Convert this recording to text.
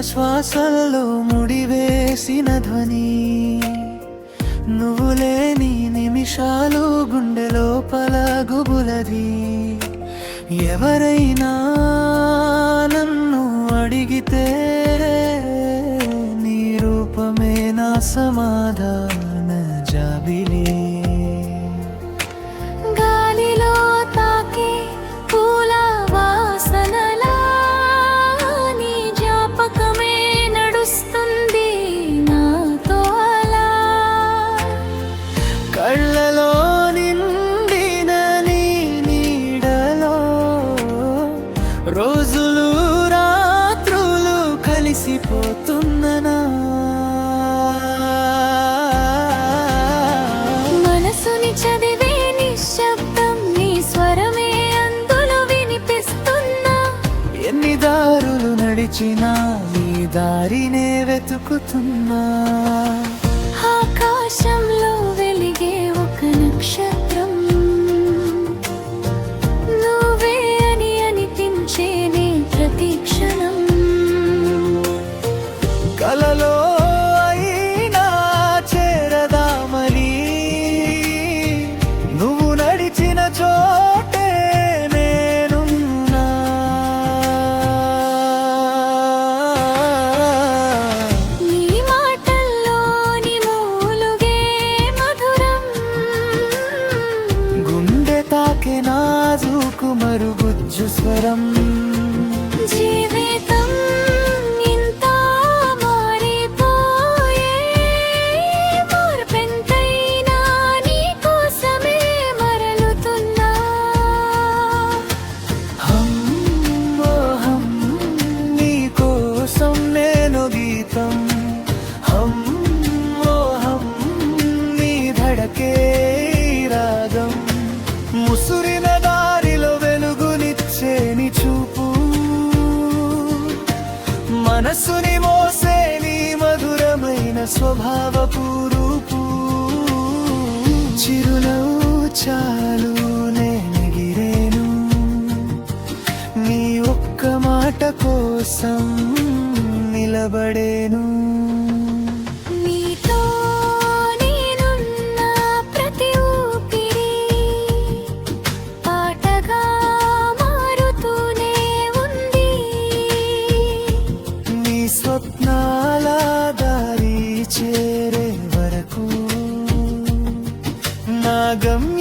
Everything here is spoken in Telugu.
శ్వాసల్లో ముడివేసిన ధ్వని. నువ్వు లేని నిమిషాలు గుండె లోపల గుబులది ఎవరైనా నన్ను అడిగితే నీ రూపమే నా సమాధాన జాబిలీ. మనసుని చదివే నిశ్శబ్దం నీ స్వరమే అందులో వినిపిస్తున్నా. ఎన్ని దారులు నడిచినా నీ దారినే వెతుకుతున్నా. ఆకాశంలో వెలిగే నాజుకు మరుగుజ్జు స్వరం. మనసుని మోసే నీ మధురమైన స్వభావపు రూపు చిరునవ్వు చాలు నేనెగిరేను నీ ఒక్క మాట కోసం నిలబడేను. చేరే వరకు నా గమ్యం